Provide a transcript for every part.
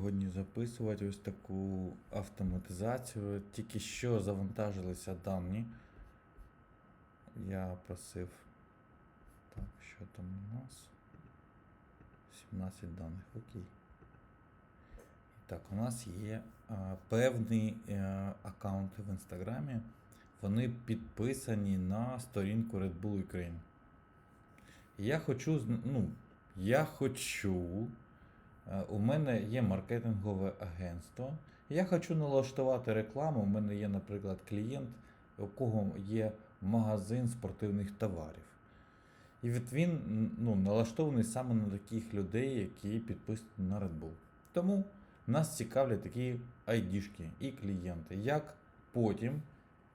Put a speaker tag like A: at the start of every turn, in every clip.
A: Сьогодні записувати ось таку автоматизацію. Тільки що завантажилися дані. Я просив. Так, що там у нас? 17 даних, окей. Так, у нас є а, певні е, аккаунти в інстаграмі. Вони підписані на сторінку Red Bull Ukraine. Я хочу, ну, я хочу. Е, У мене є маркетингове агентство. Я хочу налаштувати рекламу. У мене є, наприклад, клієнт, у кого є магазин спортивних товарів. І от він ну, налаштований саме на таких людей, які підписані на Red Bull. Тому нас цікавлять такі ID-шки і клієнти. Як потім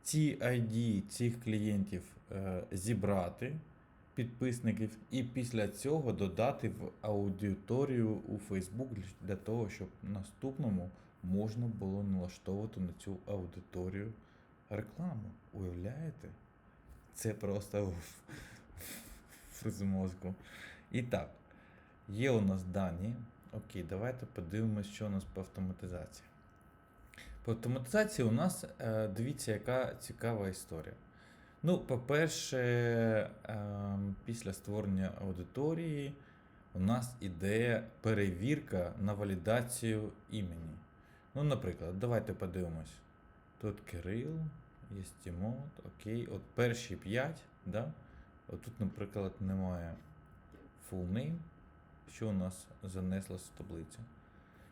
A: ці ID цих клієнтів е, зібрати, підписників, і після цього додати в аудиторію у Facebook для- того, щоб наступному можна було налаштовувати на цю аудиторію рекламу. Уявляєте? Це просто в мозку. І так, є у нас дані. Окей, давайте подивимось, що у нас по автоматизації. По автоматизації у нас е, дивіться, яка цікава історія. Ну, по-перше, ем, після створення аудиторії у нас іде перевірка на валідацію імені. Ну, наприклад, давайте подивимось. Тут Кирил, є Тімот, окей. От перші 5, да? От тут, наприклад, немає full name, що у нас занесло з таблиці.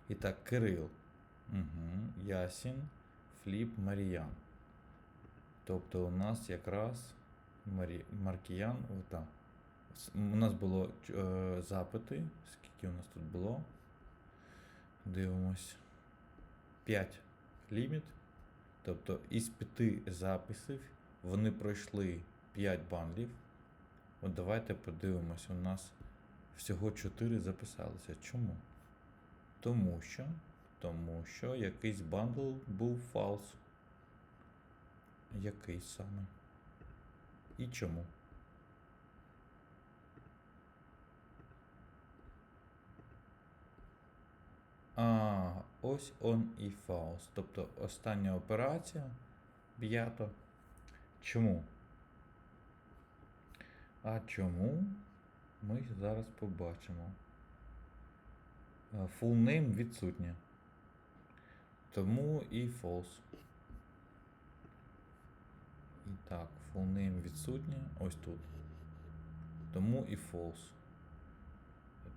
A: І так, Кирил, угу. Ясін, Фліп, Маріян. Тобто у нас якраз Марі... Маркіян, ота. У нас було е, запити. Скільки у нас тут було? Дивимось. 5 ліміт. Тобто із 5 записів вони пройшли 5 бандлів. От давайте подивимось, у нас всього 4 записалися. Чому? Тому що, тому що якийсь бандл був фалс. Який саме? І чому? А, ось он і фаус. Тобто остання операція п'ята. Чому? А чому? Ми зараз побачимо. А, Full name відсутнє. Тому і false. І так, full name відсутнє. Ось тут. Тому і false.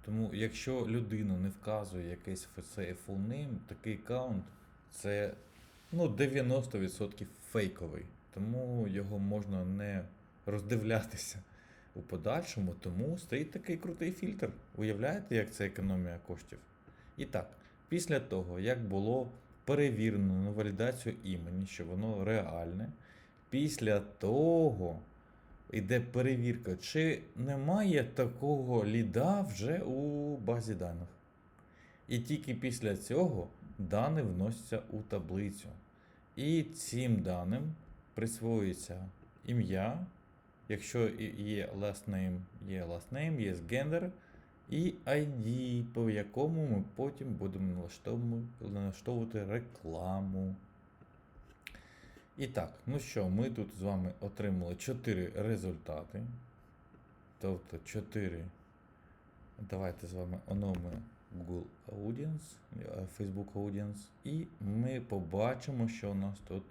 A: Тому, якщо людина не вказує якийсь full name, такий аккаунт це ну, 90% фейковий. Тому його можна не роздивлятися у подальшому, тому стоїть такий крутий фільтр. Уявляєте, як це економія коштів? І так, після того, як було перевірено на валідацію імені, що воно реальне, після того йде перевірка, чи немає такого ліда вже у базі даних. І тільки після цього дані вносяться у таблицю. І цим даним присвоюється ім'я, якщо є last name, є last name, є gender і ID, по якому ми потім будемо налаштовувати- рекламу. І так, ну що, ми тут з вами отримали 4 результати. Тобто 4. Давайте з вами оновимо Google Audience, е, Facebook Audience. І ми побачимо, що у нас тут.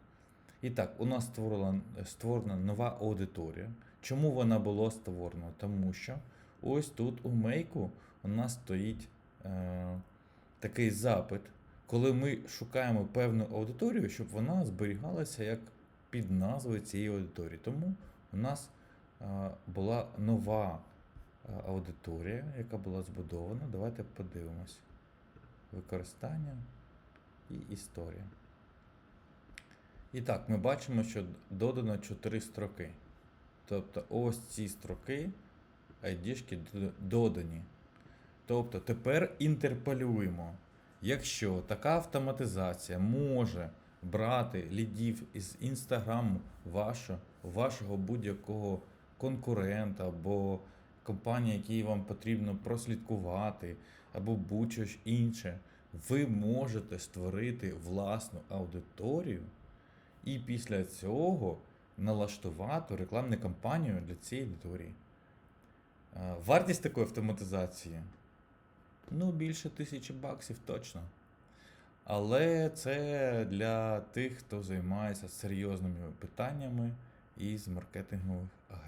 A: І так, у нас створена, створена нова аудиторія. Чому вона була створена? Тому що ось тут у мейку у нас стоїть е, такий запит, коли ми шукаємо певну аудиторію, щоб вона зберігалася як під назвою цієї аудиторії. Тому у нас була нова аудиторія, яка була збудована. Давайте подивимось. Використання і історія. І так, ми бачимо, що додано 4 строки. Тобто ось ці строки ID-шки додані. Тобто тепер інтерполюємо. Якщо така автоматизація може брати лідів із інстаграму вашого, вашого будь-якого конкурента або компанії, які вам потрібно прослідкувати, або будь-що інше, ви можете створити власну аудиторію і після цього налаштувати рекламну кампанію для цієї аудиторії. Е, Вартість такої автоматизації ну, більше тисячі баксів точно. Але це для тих, хто займається серйозними питаннями із маркетингових агентств.